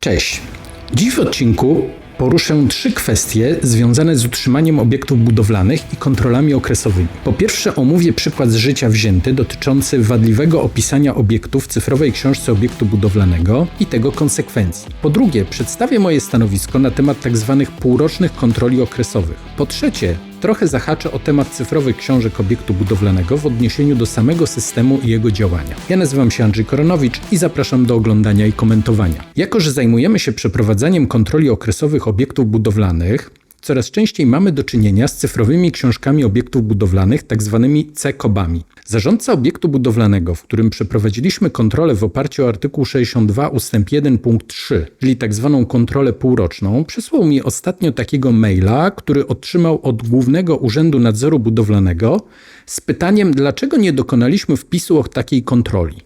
Cześć. Dziś w odcinku poruszę trzy kwestie związane z utrzymaniem obiektów budowlanych i kontrolami okresowymi. Po pierwsze omówię przykład z życia wzięty dotyczący wadliwego opisania obiektów w cyfrowej książce obiektu budowlanego i tego konsekwencji. Po drugie przedstawię moje stanowisko na temat tzw. półrocznych kontroli okresowych. Po trzecie trochę zahaczę o temat cyfrowych książek obiektu budowlanego w odniesieniu do samego systemu i jego działania. Ja nazywam się Andrzej Koronowicz i zapraszam do oglądania i komentowania. Jako, że zajmujemy się przeprowadzaniem kontroli okresowych obiektów budowlanych, coraz częściej mamy do czynienia z cyfrowymi książkami obiektów budowlanych, tak zwanymi CKOB-ami. Zarządca obiektu budowlanego, w którym przeprowadziliśmy kontrolę w oparciu o artykuł 62 ust. 1 punkt 3, czyli tak zwaną kontrolę półroczną, przysłał mi ostatnio takiego maila, który otrzymał od Głównego Urzędu Nadzoru Budowlanego z pytaniem, dlaczego nie dokonaliśmy wpisu o takiej kontroli.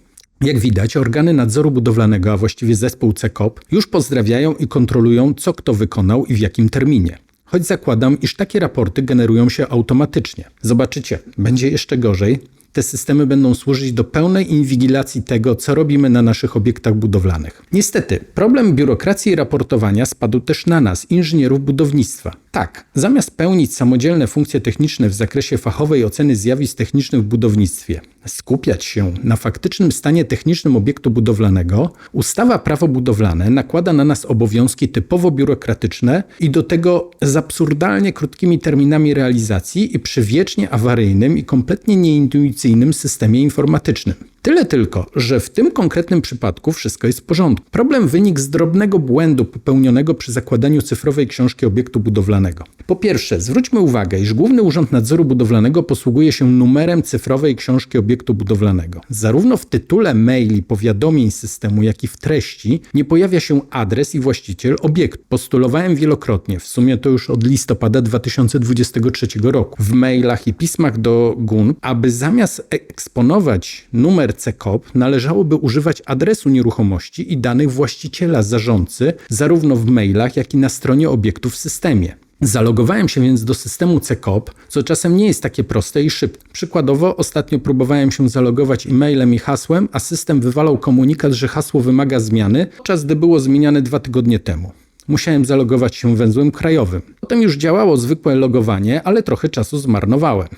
Jak widać, organy nadzoru budowlanego, a właściwie zespół CEKOP, już pozdrawiają i kontrolują, co kto wykonał i w jakim terminie. Choć zakładam, iż takie raporty generują się automatycznie. Zobaczycie, będzie jeszcze gorzej. Te systemy będą służyć do pełnej inwigilacji tego, co robimy na naszych obiektach budowlanych. Niestety, problem biurokracji i raportowania spadł też na nas, inżynierów budownictwa. Tak, zamiast pełnić samodzielne funkcje techniczne w zakresie fachowej oceny zjawisk technicznych w budownictwie, skupiać się na faktycznym stanie technicznym obiektu budowlanego, ustawa prawo budowlane nakłada na nas obowiązki typowo biurokratyczne i do tego z absurdalnie krótkimi terminami realizacji i przy wiecznie awaryjnym i kompletnie nieintuicyjnym systemie informatycznym. Tyle tylko, że w tym konkretnym przypadku wszystko jest w porządku. Problem wynikł z drobnego błędu popełnionego przy zakładaniu cyfrowej książki obiektu budowlanego. Po pierwsze, zwróćmy uwagę, iż Główny Urząd Nadzoru Budowlanego posługuje się numerem cyfrowej książki obiektu budowlanego. Zarówno w tytule maili, powiadomień systemu, jak i w treści nie pojawia się adres i właściciel obiektu. Postulowałem wielokrotnie, w sumie to już od listopada 2023 roku, w mailach i pismach do GUN, aby zamiast eksponować numer CKOP należałoby używać adresu nieruchomości i danych właściciela zarządcy, zarówno w mailach, jak i na stronie obiektu w systemie. Zalogowałem się więc do systemu CKOP, co czasem nie jest takie proste i szybkie. Przykładowo, ostatnio próbowałem się zalogować e-mailem i hasłem, a system wywalał komunikat, że hasło wymaga zmiany, czas gdy było zmieniane dwa tygodnie temu. Musiałem zalogować się węzłem krajowym. Potem już działało zwykłe logowanie, ale trochę czasu zmarnowałem.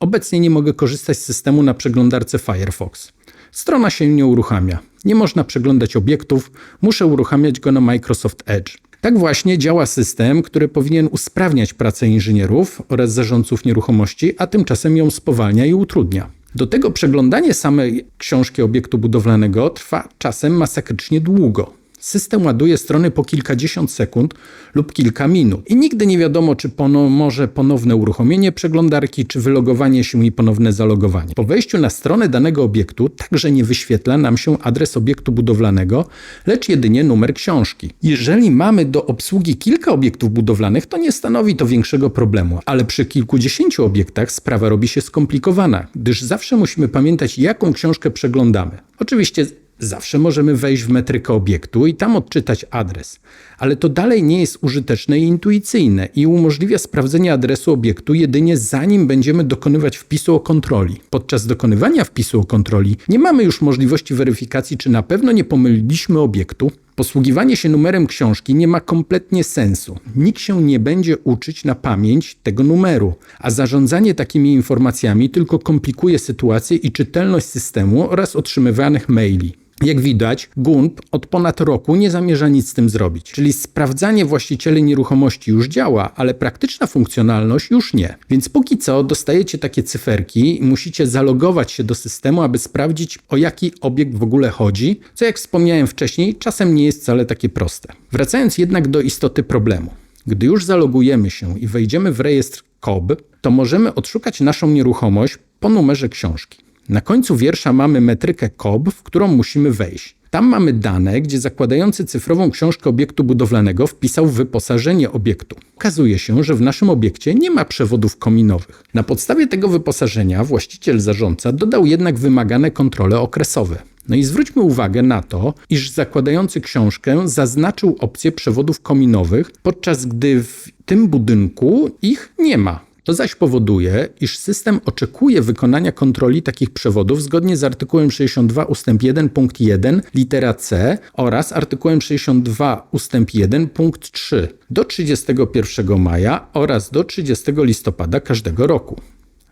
Obecnie nie mogę korzystać z systemu na przeglądarce Firefox. Strona się nie uruchamia. Nie można przeglądać obiektów, muszę uruchamiać go na Microsoft Edge. Tak właśnie działa system, który powinien usprawniać pracę inżynierów oraz zarządców nieruchomości, a tymczasem ją spowalnia i utrudnia. Do tego przeglądanie samej książki obiektu budowlanego trwa czasem masakrycznie długo. System ładuje strony po kilkadziesiąt sekund lub kilka minut i nigdy nie wiadomo, czy pono, może ponowne uruchomienie przeglądarki, czy wylogowanie się i ponowne zalogowanie. Po wejściu na stronę danego obiektu także nie wyświetla nam się adres obiektu budowlanego, lecz jedynie numer książki. Jeżeli mamy do obsługi kilka obiektów budowlanych, to nie stanowi to większego problemu, ale przy kilkudziesięciu obiektach sprawa robi się skomplikowana, gdyż zawsze musimy pamiętać, jaką książkę przeglądamy. Oczywiście Zawsze możemy wejść w metrykę obiektu i tam odczytać adres, ale to dalej nie jest użyteczne i intuicyjne i umożliwia sprawdzenie adresu obiektu jedynie zanim będziemy dokonywać wpisu o kontroli. Podczas dokonywania wpisu o kontroli nie mamy już możliwości weryfikacji, czy na pewno nie pomyliliśmy obiektu. Posługiwanie się numerem książki nie ma kompletnie sensu. Nikt się nie będzie uczyć na pamięć tego numeru, a zarządzanie takimi informacjami tylko komplikuje sytuację i czytelność systemu oraz otrzymywanych maili. Jak widać, GUNP od ponad roku nie zamierza nic z tym zrobić. Czyli sprawdzanie właścicieli nieruchomości już działa, ale praktyczna funkcjonalność już nie. Więc póki co dostajecie takie cyferki i musicie zalogować się do systemu, aby sprawdzić o jaki obiekt w ogóle chodzi, co jak wspomniałem wcześniej, czasem nie jest wcale takie proste. Wracając jednak do istoty problemu. Gdy już zalogujemy się i wejdziemy w rejestr KOB, to możemy odszukać naszą nieruchomość po numerze książki. Na końcu wiersza mamy metrykę KOB, w którą musimy wejść. Tam mamy dane, gdzie zakładający cyfrową książkę obiektu budowlanego wpisał wyposażenie obiektu. Okazuje się, że w naszym obiekcie nie ma przewodów kominowych. Na podstawie tego wyposażenia właściciel zarządca dodał jednak wymagane kontrole okresowe. No i zwróćmy uwagę na to, iż zakładający książkę zaznaczył opcję przewodów kominowych, podczas gdy w tym budynku ich nie ma. To zaś powoduje, iż system oczekuje wykonania kontroli takich przewodów zgodnie z artykułem 62 ust. 1 punkt 1 litera C oraz artykułem 62 ust. 1 punkt 3 do 31 maja oraz do 30 listopada każdego roku.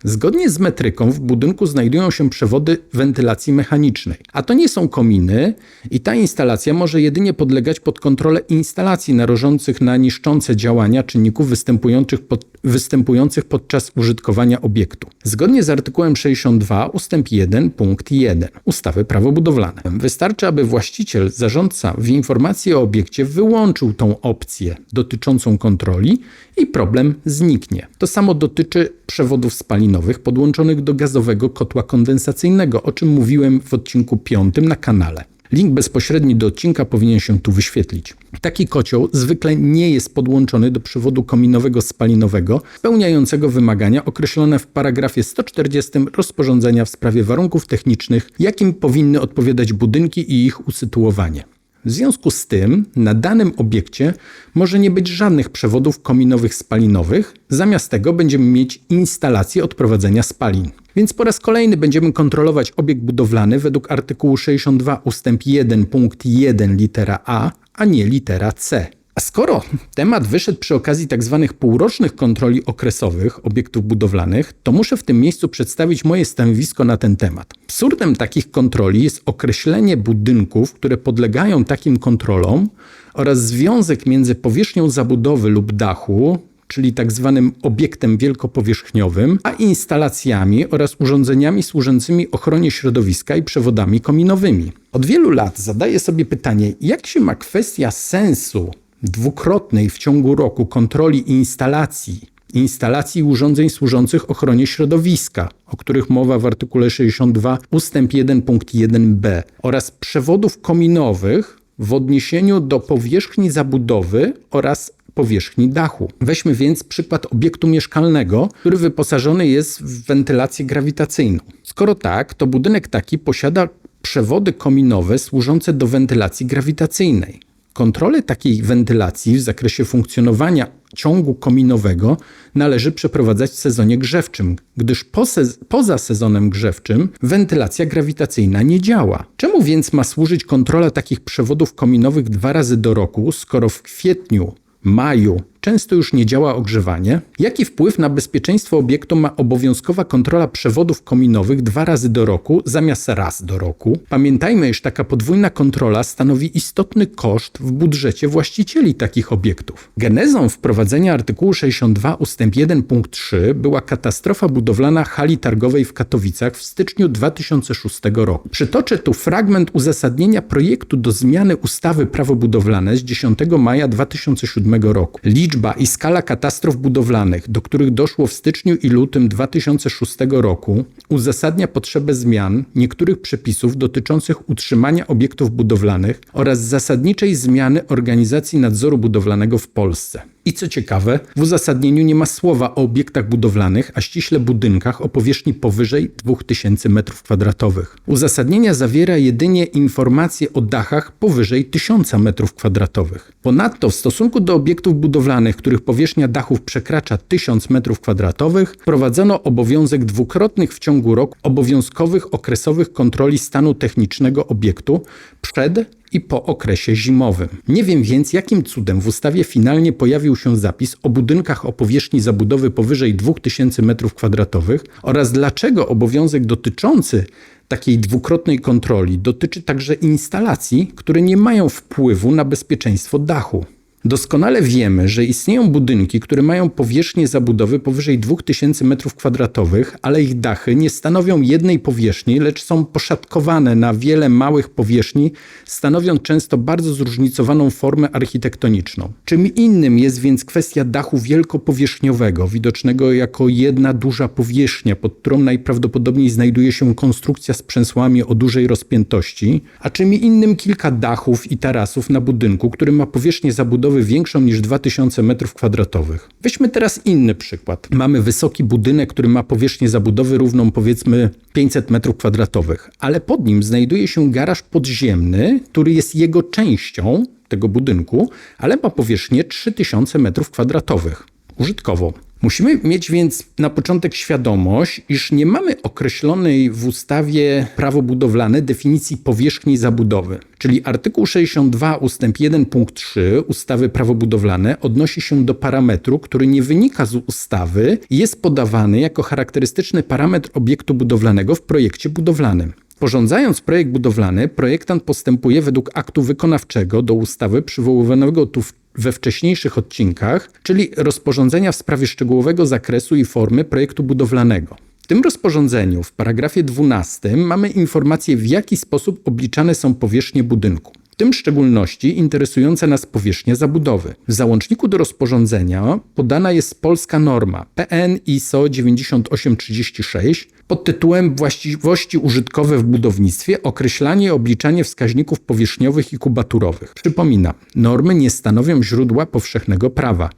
Zgodnie z metryką w budynku znajdują się przewody wentylacji mechanicznej, a to nie są kominy i ta instalacja może jedynie podlegać pod kontrolę instalacji narażących na niszczące działania czynników występujących, pod, występujących podczas użytkowania obiektu. Zgodnie z artykułem 62 ust. 1 punkt 1 ustawy Prawo budowlane wystarczy, aby właściciel, zarządca w informacji o obiekcie wyłączył tą opcję dotyczącą kontroli i problem zniknie. To samo dotyczy przewodów spalinowych podłączonych do gazowego kotła kondensacyjnego, o czym mówiłem w odcinku 5 na kanale. Link bezpośredni do odcinka powinien się tu wyświetlić. Taki kocioł zwykle nie jest podłączony do przewodu kominowego spalinowego, spełniającego wymagania określone w paragrafie 140 rozporządzenia w sprawie warunków technicznych, jakim powinny odpowiadać budynki i ich usytuowanie. W związku z tym na danym obiekcie może nie być żadnych przewodów kominowych spalinowych, zamiast tego będziemy mieć instalację odprowadzenia spalin. Więc po raz kolejny będziemy kontrolować obiekt budowlany według artykułu 62 ust. 1 punkt 1 litera A, a nie litera C. A skoro temat wyszedł przy okazji tzw. Tak półrocznych kontroli okresowych obiektów budowlanych, to muszę w tym miejscu przedstawić moje stanowisko na ten temat. Absurdem takich kontroli jest określenie budynków, które podlegają takim kontrolom oraz związek między powierzchnią zabudowy lub dachu, czyli tak zwanym obiektem wielkopowierzchniowym, a instalacjami oraz urządzeniami służącymi ochronie środowiska i przewodami kominowymi. Od wielu lat zadaję sobie pytanie, jak się ma kwestia sensu dwukrotnej w ciągu roku kontroli instalacji, instalacji urządzeń służących ochronie środowiska, o których mowa w artykule 62 ust. 1 punkt 1b oraz przewodów kominowych w odniesieniu do powierzchni zabudowy oraz powierzchni dachu. Weźmy więc przykład obiektu mieszkalnego, który wyposażony jest w wentylację grawitacyjną. Skoro tak, to budynek taki posiada przewody kominowe służące do wentylacji grawitacyjnej. Kontrolę takiej wentylacji w zakresie funkcjonowania ciągu kominowego należy przeprowadzać w sezonie grzewczym, gdyż po sez poza sezonem grzewczym wentylacja grawitacyjna nie działa. Czemu więc ma służyć kontrola takich przewodów kominowych dwa razy do roku, skoro w kwietniu, maju często już nie działa ogrzewanie? Jaki wpływ na bezpieczeństwo obiektu ma obowiązkowa kontrola przewodów kominowych dwa razy do roku zamiast raz do roku? Pamiętajmy, iż taka podwójna kontrola stanowi istotny koszt w budżecie właścicieli takich obiektów. Genezą wprowadzenia artykułu 62 ust. 1 punkt 3 była katastrofa budowlana hali targowej w Katowicach w styczniu 2006 roku. Przytoczę tu fragment uzasadnienia projektu do zmiany ustawy prawo budowlane z 10 maja 2007 roku. Liczba liczba i skala katastrof budowlanych, do których doszło w styczniu i lutym 2006 roku, uzasadnia potrzebę zmian niektórych przepisów dotyczących utrzymania obiektów budowlanych oraz zasadniczej zmiany organizacji nadzoru budowlanego w Polsce. I co ciekawe, w uzasadnieniu nie ma słowa o obiektach budowlanych, a ściśle budynkach o powierzchni powyżej 2000 m2. Uzasadnienia zawiera jedynie informacje o dachach powyżej 1000 m2. Ponadto w stosunku do obiektów budowlanych, których powierzchnia dachów przekracza 1000 m2, wprowadzono obowiązek dwukrotnych w ciągu roku obowiązkowych okresowych kontroli stanu technicznego obiektu przed i po okresie zimowym. Nie wiem więc, jakim cudem w ustawie finalnie pojawił się zapis o budynkach o powierzchni zabudowy powyżej 2000 m2 oraz dlaczego obowiązek dotyczący takiej dwukrotnej kontroli dotyczy także instalacji, które nie mają wpływu na bezpieczeństwo dachu. Doskonale wiemy, że istnieją budynki, które mają powierzchnię zabudowy powyżej 2000 m2, ale ich dachy nie stanowią jednej powierzchni, lecz są poszatkowane na wiele małych powierzchni, stanowiąc często bardzo zróżnicowaną formę architektoniczną. Czym innym jest więc kwestia dachu wielkopowierzchniowego, widocznego jako jedna duża powierzchnia, pod którą najprawdopodobniej znajduje się konstrukcja z przęsłami o dużej rozpiętości, a czym innym kilka dachów i tarasów na budynku, który ma powierzchnię zabudowy większą niż 2000 m2. Weźmy teraz inny przykład. Mamy wysoki budynek, który ma powierzchnię zabudowy równą powiedzmy 500 m2, ale pod nim znajduje się garaż podziemny, który jest jego częścią tego budynku, ale ma powierzchnię 3000 m2. Użytkową. Musimy mieć więc na początek świadomość, iż nie mamy określonej w ustawie prawo budowlane definicji powierzchni zabudowy. Czyli artykuł 62 ustęp 1 punkt 3 ustawy prawo budowlane odnosi się do parametru, który nie wynika z ustawy i jest podawany jako charakterystyczny parametr obiektu budowlanego w projekcie budowlanym. Sporządzając projekt budowlany, projektant postępuje według aktu wykonawczego do ustawy przywoływanego tu we wcześniejszych odcinkach, czyli rozporządzenia w sprawie szczegółowego zakresu i formy projektu budowlanego. W tym rozporządzeniu, w paragrafie 12, mamy informację, w jaki sposób obliczane są powierzchnie budynku. W tym szczególności interesująca nas powierzchnia zabudowy. W załączniku do rozporządzenia podana jest polska norma PN ISO 9836 pod tytułem Właściwości użytkowe w budownictwie, określanie i obliczanie wskaźników powierzchniowych i kubaturowych. Przypominam, normy nie stanowią źródła powszechnego prawa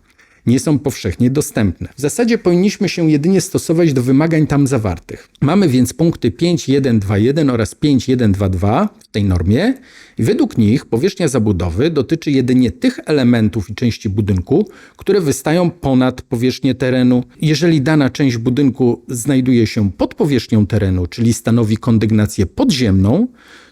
nie są powszechnie dostępne. W zasadzie powinniśmy się jedynie stosować do wymagań tam zawartych. Mamy więc punkty 5.1.2.1 oraz 5.1.2.2 w tej normie według nich powierzchnia zabudowy dotyczy jedynie tych elementów i części budynku, które wystają ponad powierzchnię terenu. Jeżeli dana część budynku znajduje się pod powierzchnią terenu, czyli stanowi kondygnację podziemną,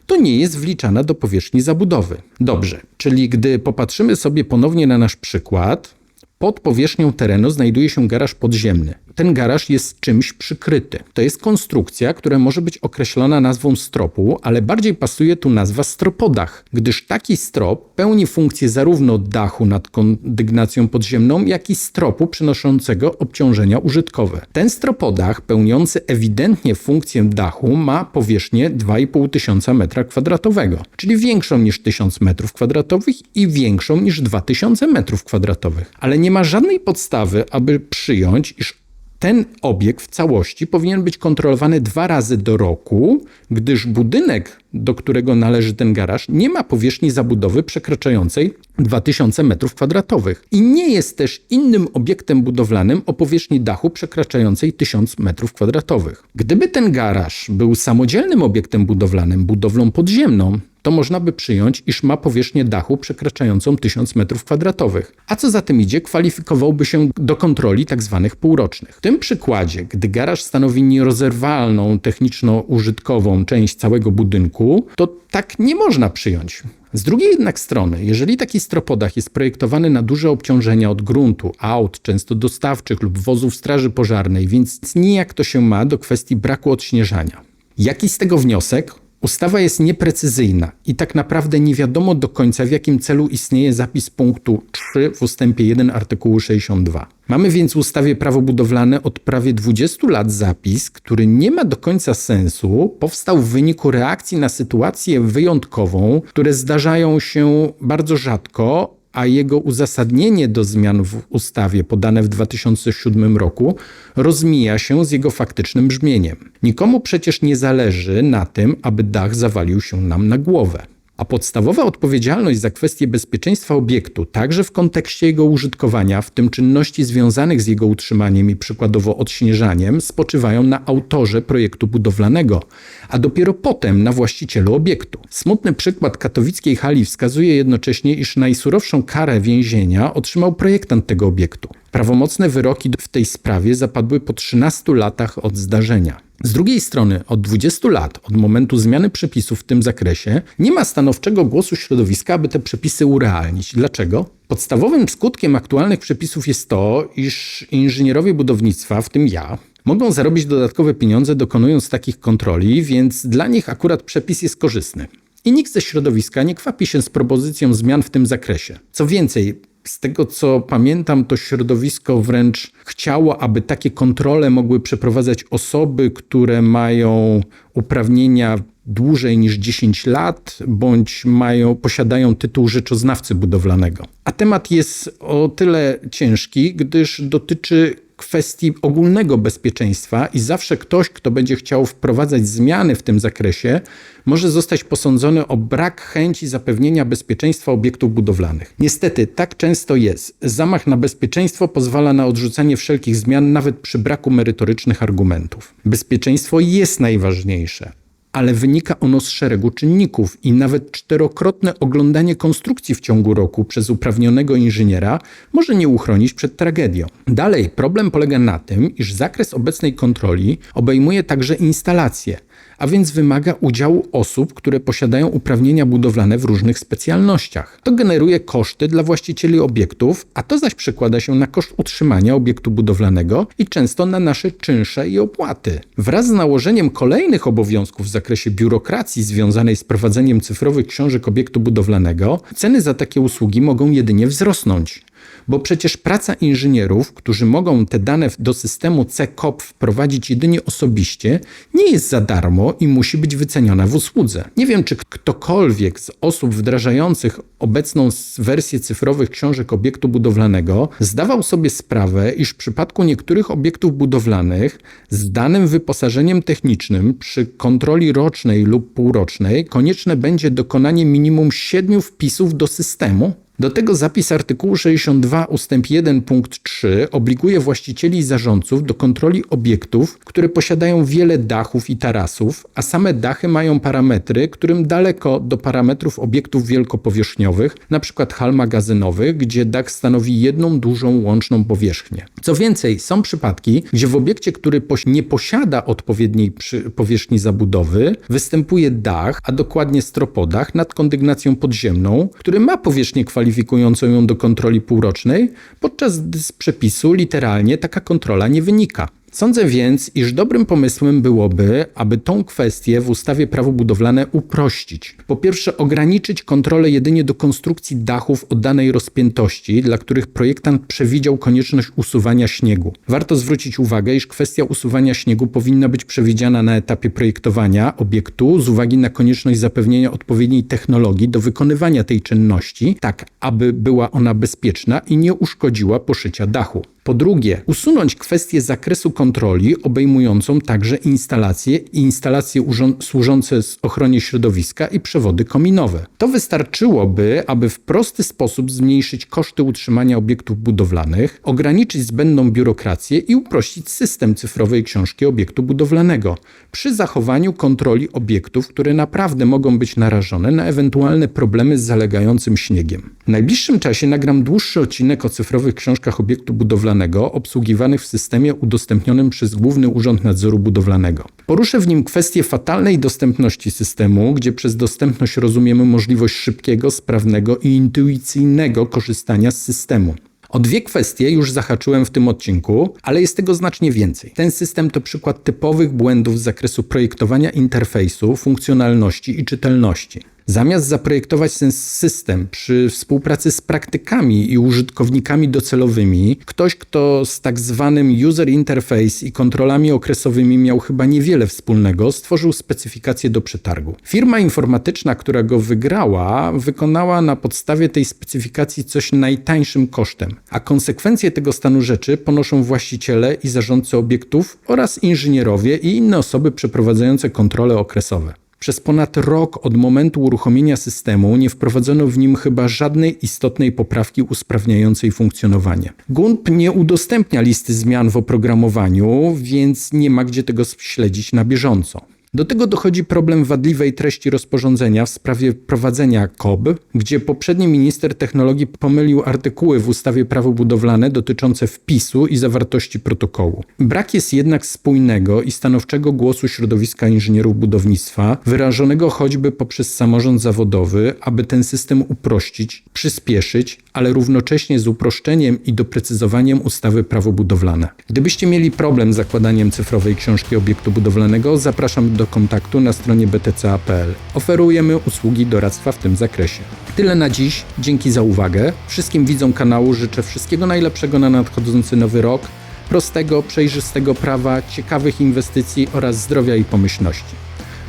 to nie jest wliczana do powierzchni zabudowy. Dobrze, czyli gdy popatrzymy sobie ponownie na nasz przykład, pod powierzchnią terenu znajduje się garaż podziemny. Ten garaż jest czymś przykryty. To jest konstrukcja, która może być określona nazwą stropu, ale bardziej pasuje tu nazwa stropodach, gdyż taki strop pełni funkcję zarówno dachu nad kondygnacją podziemną, jak i stropu przynoszącego obciążenia użytkowe. Ten stropodach, pełniący ewidentnie funkcję dachu, ma powierzchnię 2,5 tysiąca metra kwadratowego, czyli większą niż 1000 metrów kwadratowych i większą niż 2000 metrów kwadratowych. Ale nie ma żadnej podstawy, aby przyjąć, iż ten obiekt w całości powinien być kontrolowany dwa razy do roku, gdyż budynek, do którego należy ten garaż, nie ma powierzchni zabudowy przekraczającej 2000 m2 i nie jest też innym obiektem budowlanym o powierzchni dachu przekraczającej 1000 m2. Gdyby ten garaż był samodzielnym obiektem budowlanym, budowlą podziemną, to można by przyjąć, iż ma powierzchnię dachu przekraczającą 1000 m2. A co za tym idzie, kwalifikowałby się do kontroli tzw. Tak półrocznych. W tym przykładzie, gdy garaż stanowi nierozerwalną techniczno-użytkową część całego budynku, to tak nie można przyjąć. Z drugiej jednak strony, jeżeli taki stropodach jest projektowany na duże obciążenia od gruntu, aut, często dostawczych lub wozów straży pożarnej, więc nijak to się ma do kwestii braku odśnieżania. Jaki z tego wniosek? Ustawa jest nieprecyzyjna i tak naprawdę nie wiadomo do końca, w jakim celu istnieje zapis punktu 3 w ustępie 1 artykułu 62. Mamy więc w ustawie prawo budowlane od prawie 20 lat zapis, który nie ma do końca sensu, powstał w wyniku reakcji na sytuację wyjątkową, które zdarzają się bardzo rzadko, a jego uzasadnienie do zmian w ustawie podane w 2007 roku rozmija się z jego faktycznym brzmieniem. Nikomu przecież nie zależy na tym, aby dach zawalił się nam na głowę. A podstawowa odpowiedzialność za kwestie bezpieczeństwa obiektu, także w kontekście jego użytkowania, w tym czynności związanych z jego utrzymaniem i przykładowo odśnieżaniem, spoczywają na autorze projektu budowlanego, a dopiero potem na właścicielu obiektu. Smutny przykład katowickiej hali wskazuje jednocześnie, iż najsurowszą karę więzienia otrzymał projektant tego obiektu. Prawomocne wyroki w tej sprawie zapadły po 13 latach od zdarzenia. Z drugiej strony, od 20 lat, od momentu zmiany przepisów w tym zakresie, nie ma stanowczego głosu środowiska, aby te przepisy urealnić. Dlaczego? Podstawowym skutkiem aktualnych przepisów jest to, iż inżynierowie budownictwa, w tym ja, mogą zarobić dodatkowe pieniądze dokonując takich kontroli, więc dla nich akurat przepis jest korzystny. I nikt ze środowiska nie kwapi się z propozycją zmian w tym zakresie. Co więcej, z tego co pamiętam, to środowisko wręcz chciało, aby takie kontrole mogły przeprowadzać osoby, które mają uprawnienia dłużej niż 10 lat, bądź mają, posiadają tytuł rzeczoznawcy budowlanego. A temat jest o tyle ciężki, gdyż dotyczy kwestii ogólnego bezpieczeństwa i zawsze ktoś, kto będzie chciał wprowadzać zmiany w tym zakresie, może zostać posądzony o brak chęci zapewnienia bezpieczeństwa obiektów budowlanych. Niestety, tak często jest. Zamach na bezpieczeństwo pozwala na odrzucenie wszelkich zmian, nawet przy braku merytorycznych argumentów. Bezpieczeństwo jest najważniejsze ale wynika ono z szeregu czynników i nawet czterokrotne oglądanie konstrukcji w ciągu roku przez uprawnionego inżyniera może nie uchronić przed tragedią. Dalej, problem polega na tym, iż zakres obecnej kontroli obejmuje także instalacje, a więc wymaga udziału osób, które posiadają uprawnienia budowlane w różnych specjalnościach. To generuje koszty dla właścicieli obiektów, a to zaś przekłada się na koszt utrzymania obiektu budowlanego i często na nasze czynsze i opłaty. Wraz z nałożeniem kolejnych obowiązków w zakresie biurokracji związanej z prowadzeniem cyfrowych książek obiektu budowlanego, ceny za takie usługi mogą jedynie wzrosnąć. Bo przecież praca inżynierów, którzy mogą te dane do systemu CCOP wprowadzić jedynie osobiście, nie jest za darmo i musi być wyceniona w usłudze. Nie wiem, czy ktokolwiek z osób wdrażających obecną wersję cyfrowych książek obiektu budowlanego zdawał sobie sprawę, iż w przypadku niektórych obiektów budowlanych z danym wyposażeniem technicznym przy kontroli rocznej lub półrocznej konieczne będzie dokonanie minimum siedmiu wpisów do systemu do tego zapis artykułu 62 ust. 1 punkt 3 obliguje właścicieli i zarządców do kontroli obiektów, które posiadają wiele dachów i tarasów, a same dachy mają parametry, którym daleko do parametrów obiektów wielkopowierzchniowych, np. hal magazynowych, gdzie dach stanowi jedną dużą łączną powierzchnię. Co więcej, są przypadki, gdzie w obiekcie, który nie posiada odpowiedniej powierzchni zabudowy, występuje dach, a dokładnie stropodach nad kondygnacją podziemną, który ma powierzchnię kwalifikowaną kwalifikującą ją do kontroli półrocznej, podczas z przepisu literalnie taka kontrola nie wynika. Sądzę więc, iż dobrym pomysłem byłoby, aby tą kwestię w ustawie prawo budowlane uprościć. Po pierwsze, ograniczyć kontrolę jedynie do konstrukcji dachów o danej rozpiętości, dla których projektant przewidział konieczność usuwania śniegu. Warto zwrócić uwagę, iż kwestia usuwania śniegu powinna być przewidziana na etapie projektowania obiektu z uwagi na konieczność zapewnienia odpowiedniej technologii do wykonywania tej czynności, tak aby była ona bezpieczna i nie uszkodziła poszycia dachu. Po drugie, usunąć kwestię zakresu kontroli obejmującą także instalacje i instalacje służące ochronie środowiska i przewody kominowe. To wystarczyłoby, aby w prosty sposób zmniejszyć koszty utrzymania obiektów budowlanych, ograniczyć zbędną biurokrację i uprościć system cyfrowej książki obiektu budowlanego przy zachowaniu kontroli obiektów, które naprawdę mogą być narażone na ewentualne problemy z zalegającym śniegiem. W najbliższym czasie nagram dłuższy odcinek o cyfrowych książkach obiektu budowlanego obsługiwanych w systemie udostępnionym przez Główny Urząd Nadzoru Budowlanego. Poruszę w nim kwestię fatalnej dostępności systemu, gdzie przez dostępność rozumiemy możliwość szybkiego, sprawnego i intuicyjnego korzystania z systemu. O dwie kwestie już zahaczyłem w tym odcinku, ale jest tego znacznie więcej. Ten system to przykład typowych błędów z zakresu projektowania interfejsu, funkcjonalności i czytelności. Zamiast zaprojektować ten system przy współpracy z praktykami i użytkownikami docelowymi, ktoś, kto z tak zwanym user interface i kontrolami okresowymi miał chyba niewiele wspólnego, stworzył specyfikację do przetargu. Firma informatyczna, która go wygrała, wykonała na podstawie tej specyfikacji coś najtańszym kosztem, a konsekwencje tego stanu rzeczy ponoszą właściciele i zarządcy obiektów oraz inżynierowie i inne osoby przeprowadzające kontrole okresowe. Przez ponad rok od momentu uruchomienia systemu nie wprowadzono w nim chyba żadnej istotnej poprawki usprawniającej funkcjonowanie. GUNP nie udostępnia listy zmian w oprogramowaniu, więc nie ma gdzie tego śledzić na bieżąco. Do tego dochodzi problem wadliwej treści rozporządzenia w sprawie prowadzenia KOB, gdzie poprzedni minister technologii pomylił artykuły w ustawie prawo budowlane dotyczące wpisu i zawartości protokołu. Brak jest jednak spójnego i stanowczego głosu środowiska inżynierów budownictwa, wyrażonego choćby poprzez samorząd zawodowy, aby ten system uprościć, przyspieszyć, ale równocześnie z uproszczeniem i doprecyzowaniem ustawy prawo budowlane. Gdybyście mieli problem z zakładaniem cyfrowej książki obiektu budowlanego, zapraszam kontaktu na stronie btca.pl. Oferujemy usługi doradztwa w tym zakresie. Tyle na dziś. Dzięki za uwagę. Wszystkim widzom kanału życzę wszystkiego najlepszego na nadchodzący nowy rok, prostego, przejrzystego prawa, ciekawych inwestycji oraz zdrowia i pomyślności.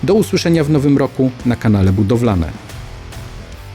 Do usłyszenia w nowym roku na kanale Budowlane.